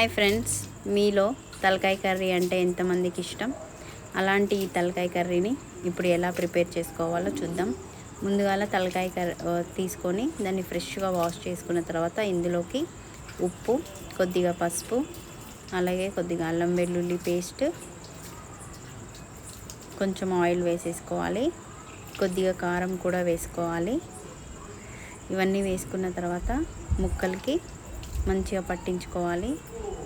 Hi friends మీలో తలకాయ curry అంటే ఎంతమందికి ఇష్టం? అలాంటి ఈ తలకాయ కర్రీని ఇప్పుడు ఎలా ప్రిపేర్ చేసుకోవాలో చూద్దాం. ముందుగా తలకాయ కర్రీ తీసుకొని దాన్ని ఫ్రెష్గా వాష్ చేసుకున్న తర్వాత ఇందులోకి ఉప్పు కొద్దిగా పసుపు అలాగే కొద్దిగా అల్లం వెల్లుల్లి పేస్ట్ కొంచెం ఆయిల్ వేసేసుకోవాలి కొద్దిగా కారం కూడా వేసుకోవాలి. ఇవన్నీ వేసుకున్న తర్వాత ముక్కలకి మంచిగా పట్టించుకోవాలి.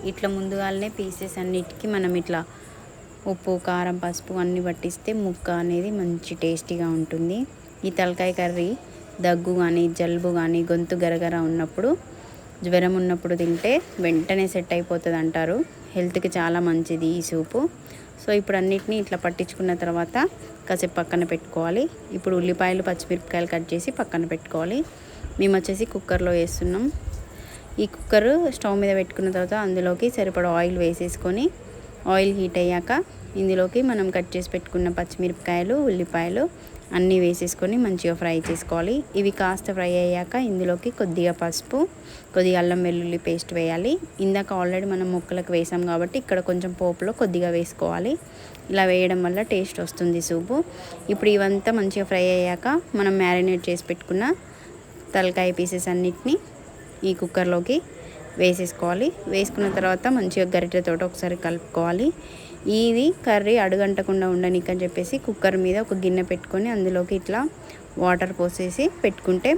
ఇట్లా ముందుగానే పీసెస్ అన్నిటికీ మనం ఇట్లా ఉప్పు కారం పసుపు అన్నీ పట్టిస్తే ముక్క అనేది మంచి టేస్టీగా ఉంటుంది. ఈ తలకాయ కర్రీ దగ్గు కానీ జలుబు కానీ గొంతు గరగర ఉన్నప్పుడు జ్వరం ఉన్నప్పుడు తింటే వెంటనే సెట్ అయిపోతుంది అంటారు హెల్త్కి చాలా మంచిది ఈ సూపు. సో ఇప్పుడు అన్నిటినీ ఇట్లా పట్టించుకున్న తర్వాత కాసేపు పక్కన పెట్టుకోవాలి. ఇప్పుడు ఉల్లిపాయలు పచ్చిమిరపకాయలు కట్ చేసి పక్కన పెట్టుకోవాలి. మేము వచ్చేసి కుక్కర్లో వేస్తున్నాం. ఈ కుక్కర్ స్టవ్ మీద పెట్టుకున్న తర్వాత అందులోకి సరిపడా ఆయిల్ వేసేసుకొని ఆయిల్ హీట్ అయ్యాక ఇందులోకి మనం కట్ చేసి పెట్టుకున్న పచ్చిమిరపకాయలు ఉల్లిపాయలు అన్నీ వేసేసుకొని మంచిగా ఫ్రై చేసుకోవాలి. ఇవి కాస్త ఫ్రై అయ్యాక ఇందులోకి కొద్దిగా పసుపు కొద్దిగా అల్లం వెల్లుల్లి పేస్ట్ వేయాలి. ఇందాక ఆల్రెడీ మనం ముక్కలకు వేసాం కాబట్టి ఇక్కడ కొంచెం పోపులో కొద్దిగా వేసుకోవాలి. ఇలా వేయడం వల్ల టేస్ట్ వస్తుంది సూపు. ఇప్పుడు ఇవంతా మంచిగా ఫ్రై అయ్యాక మనం మ్యారినేట్ చేసి పెట్టుకున్న తలకాయ పీసెస్ అన్నిటినీ ఈ కుక్కర్లోకి వేసేసుకోవాలి. వేసుకున్న తర్వాత మంచిగా గరిటెతో ఒకసారి కలుపుకోవాలి. ఇది కర్రీ అడుగంటకుండా ఉండనికని చెప్పేసి కుక్కర్ మీద ఒక గిన్నె పెట్టుకొని అందులోకి ఇట్లా వాటర్ పోసేసి పెట్టుకుంటే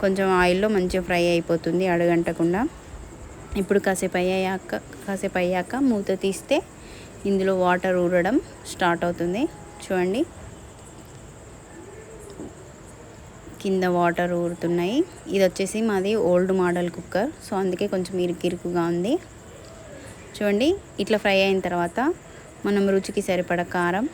కొంచెం ఆయిల్లో మంచిగా ఫ్రై అయిపోతుంది అడుగంటకుండా. ఇప్పుడు కాసేపు అయ్యాక కాసేపు అయ్యాక మూత తీస్తే ఇందులో వాటర్ ఊరడం స్టార్ట్ అవుతుంది. చూడండి. కింద వాటర్ ఊరుతున్నాయి. ఇది వచ్చేసి మాది ఓల్డ్ మోడల్ కుక్కర్. సో అందుకే కొంచెం ఇరుకిరుకుగా ఉంది. చూడండి ఇట్లా ఫ్రై అయిన తర్వాత మనం రుచికి సరిపడ కారం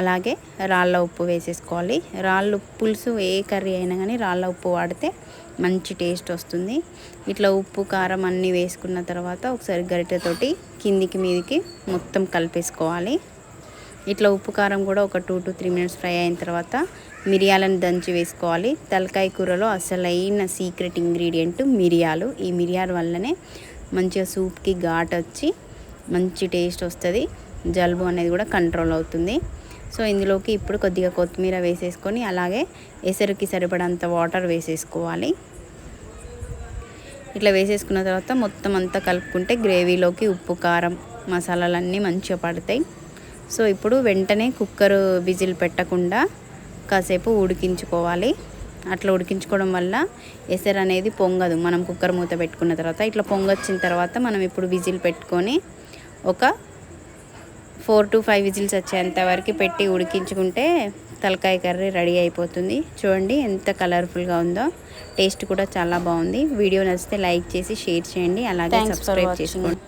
అలాగే రాళ్ళ ఉప్పు వేసేసుకోవాలి. రాళ్ళు పులుసు ఏ కర్రీ అయినా కానీ రాళ్ళ ఉప్పు వాడితే మంచి టేస్ట్ వస్తుంది. ఇట్లా ఉప్పు కారం అన్నీ వేసుకున్న తర్వాత ఒకసారి గరిటెతోటి కిందికి మీదికి మొత్తం కలిపేసుకోవాలి. ఇట్లా ఉప్పు కారం కూడా ఒక two to three minutes fry అయిన తర్వాత మిరియాలను దంచి వేసుకోవాలి. తలకాయ కూరలో అసలైన సీక్రెట్ ఇంగ్రీడియంట్ మిరియాలు. ఈ మిరియాల వల్లనే మంచిగా సూప్కి ఘాట్ వచ్చి మంచి టేస్ట్ వస్తుంది. జలుబు అనేది కూడా కంట్రోల్ అవుతుంది. సో ఇందులోకి ఇప్పుడు కొద్దిగా కొత్తిమీర వేసేసుకొని అలాగే ఎసరుకి సరిపడంత వాటర్ వేసేసుకోవాలి. ఇట్లా వేసేసుకున్న తర్వాత మొత్తం అంతా కలుపుకుంటే గ్రేవీలోకి ఉప్పు కారం మసాలాలన్నీ మంచిగా పడతాయి. సో ఇప్పుడు వెంటనే కుక్కర్ విజిల్ పెట్టకుండా కాసేపు ఉడికించుకోవాలి. అట్లా ఉడికించుకోవడం వల్ల ఎసరు అనేది పొంగదు. మనం కుక్కర్ మూత పెట్టుకున్న తర్వాత ఇట్లా పొంగొచ్చిన తర్వాత మనం ఇప్పుడు విజిల్ పెట్టుకొని ఒక ఫోర్ టు ఫైవ్ విజిల్స్ వచ్చేంత వరకు పెట్టి ఉడికించుకుంటే తలకాయ కర్రీ రెడీ అయిపోతుంది. చూడండి ఎంత కలర్ఫుల్గా ఉందో. టేస్ట్ కూడా చాలా బాగుంది. వీడియో నచ్చితే లైక్ చేసి షేర్ చేయండి. అలాగే సబ్స్క్రైబ్ చేసుకోండి.